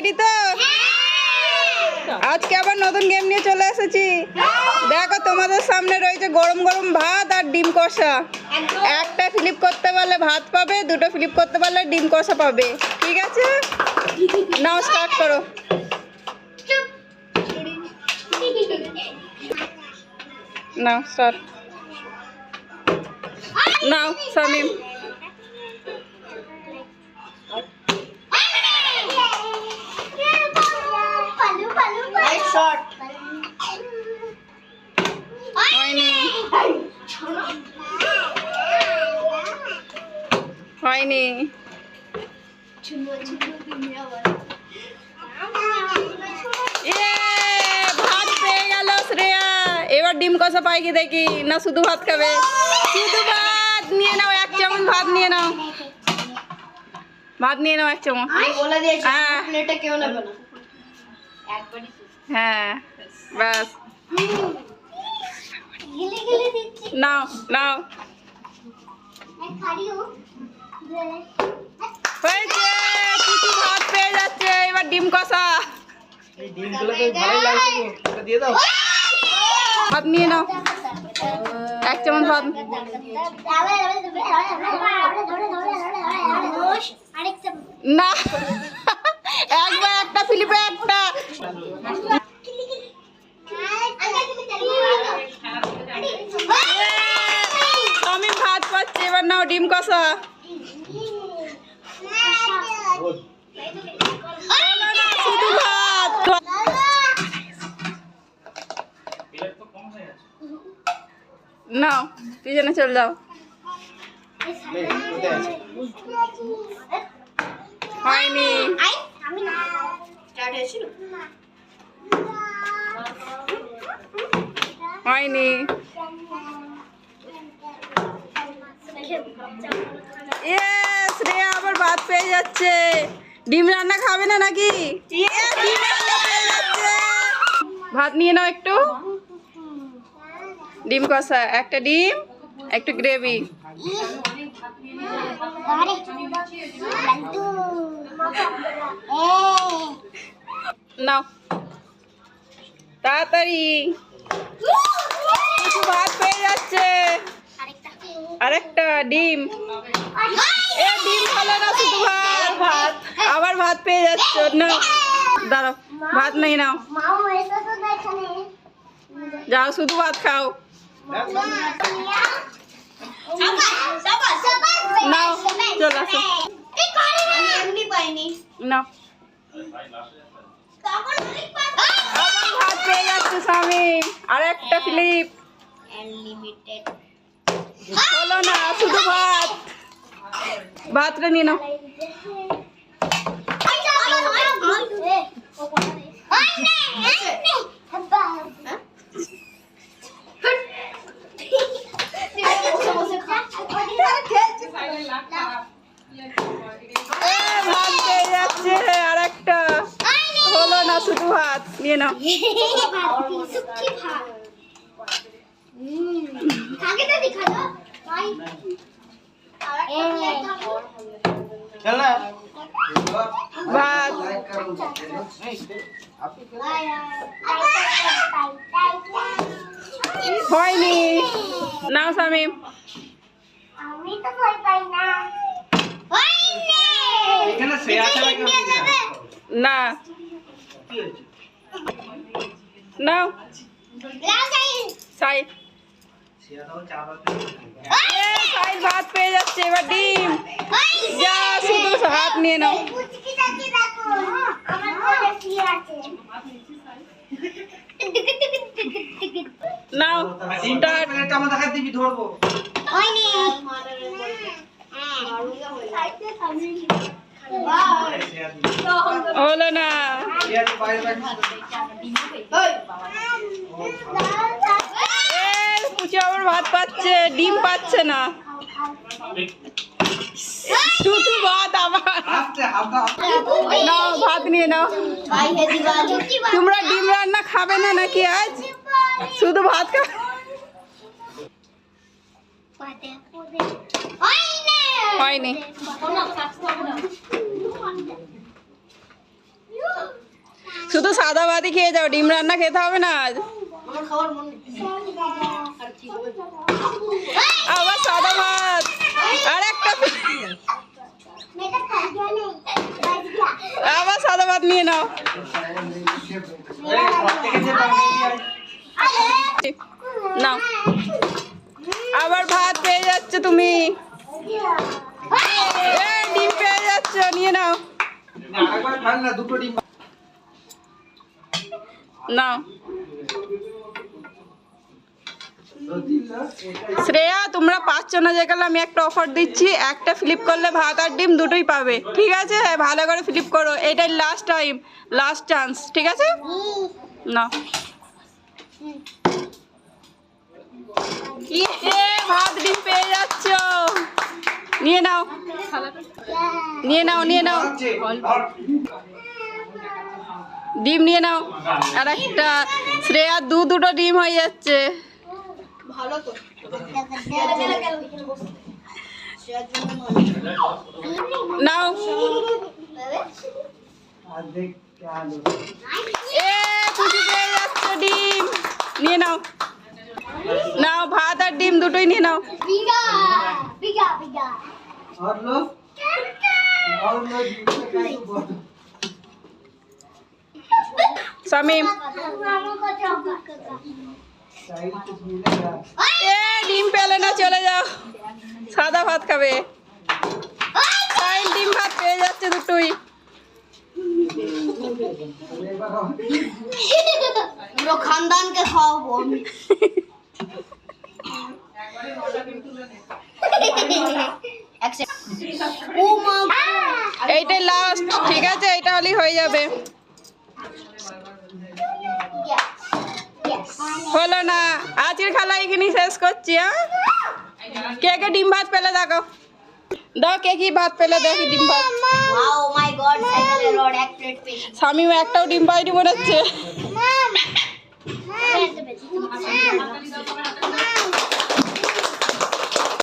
Ready তো? আজকে আবার নতুন গেম নিয়ে চলে এসেছি। দেখো তোমাদের সামনে রয়েছে গরম গরম ভাত আর ডিম কষা। একটা ফ্লিপ করতে পারলে ভাত পাবে, দুটো ফ্লিপ করতে পারলে ডিম কষা পাবে। ঠিক আছে? নাও স্টার্ট করো। Now start now, Samim. ইয়ে, ভাত পেয়ে গেল শ্রেয়া। এবার ডিম কষা পাই কি দেখি। না শুধু ভাত খাবে। শুধু ভাত নিয়ে নাও এক চামচ ভাত নিয়ে নাও। ভাত নিয়ে নাও এক চামচ। বলে দিয়েছি হ্যাঁ। প্লেটে কেউ নেবে না। একবারই হ্যাঁ ব্যাস। নাও নাও। হয়েছে কিছু ভাত পেয়ে যাচ্ছে, এবার ডিম কষা। ভাত নিয়ে নাও। এক চামচ ভাত। না, একবার একটা, ফিলিপে একটা। আমি ভাত পাচ্ছি এবার নাও ডিম কষা। নাও পিছনে চলে যাও। হয়নি হয়নি এ শ্রেয়া আবার ভাত পেয়ে যাচ্ছে। ডিম রান্না খাবে না নাকি? ভাত নিয়ে নাও একটু। ডিম কষা একটা ডিম একটু গ্রেভি নাও। তাড়াতাড়ি। কিছু ভাত পেয়ে যাচ্ছে। আরেকটা ডিম। এ, ডিম ভালো না, শুধু ভাত ভাত। আবার ভাত পেয়ে যাচ্ছ, না। দাঁড়াও, ভাত নেই, নাও। যাও, শুধু ভাত খাও। নাও নাও। ভাত পেয়ে যাচ্ছে, স্বামী। আর একটা ফ্লিপ। আনলিমিটেড হলো না, শুধু ভাত। ভাতটা নিয়ে নাও। আর একটা। হলো না, শুধু ভাত। নিয়ে নাও। ভাত। হয়নি। নাও স্বামী। আমি তো ভয় পাই না। না। নাও। সাই শ্রেয়া তাও চা বানাতে এ, সাই ভাত পেয়ে যাচ্ছে এবার ডিম যা শুধু হাত নিয়ে নাও পুচকি তাকে দেখো আমার কোলে শুয়ে আছে নাও আর ডিমটা স্টার্ট প্লেটটা আমাদের হাত দিবি ধরবো হয়নি এই শ্রেয়া দিবি। হলো না পুচু আবার ভাত পাচ্ছে, ডিম পাচ্ছে না। শুধু ভাত আবার নাও, ভাত নিয়ে নাও। তোমরা ডিম রান্না খাবে না নাকি আজ? শুধু ভাত খা হয়নি। শুধু সাদা ভাতই খেয়ে যাও, ডিম রান্না খেতে হবে না আজ? আবার সাদা ভাত। আর একটা আবার সাদা ভাত নিয়ে নাও। নাও। আবার ভাত পেয়ে যাচ্ছে তুমি। ডিম পেয়ে যাচ্ছ, নিয়ে নাও। নাও। শ্রেয়া, তোমরা পাচ্ছ না কাল আমি একটা অফার দিচ্ছি। একটা ফ্লিপ করলে ভাত আর ডিম দুটোই পাবে। ঠিক আছে? ভালো করে ফ্লিপ করো। এটাই লাস্ট টাইম লাস্ট চান্স ঠিক আছে? না ভাত, ডিম পেয়ে যাচ্ছ। নিয়ে নাও। নিয়ে নাও নিয়ে নাও। ডিম নিয়ে নাও। আর একটা শ্রেয়া দু দুটো ডিম হয়ে যাচ্ছে। ভালো তো শেয়ার জন্য শেয়ার জন্য ভালো নাও আর দেখ আলু এ খুশি পেয়ে যাচ্ছ ডিম নিয়ে নাও নাও ভাত আর ডিম দুটোই নিয়ে নাও बिगा बिगा बिगा और लो और लो डिम এ ডিম পেলে না চলে যাও। সাদা ভাত খাবে। সাইল ডিম ভাত পেয়ে যাচ্ছে দুটোই। পুরো খানদানকে খাওয়াবো এইটাই লাস্ট ঠিক আছে? এইটা হলেই হয়ে যাবে। হলো না আজকের খেলা এখানে শেষ করছি হ্যাঁ কে কে ডিম ভাত পেলে দেখো দাও কে কি ভাত পেলে দেখি ডিম ভাত স্বামীও একটাও ডিম পাইনি মনে হচ্ছে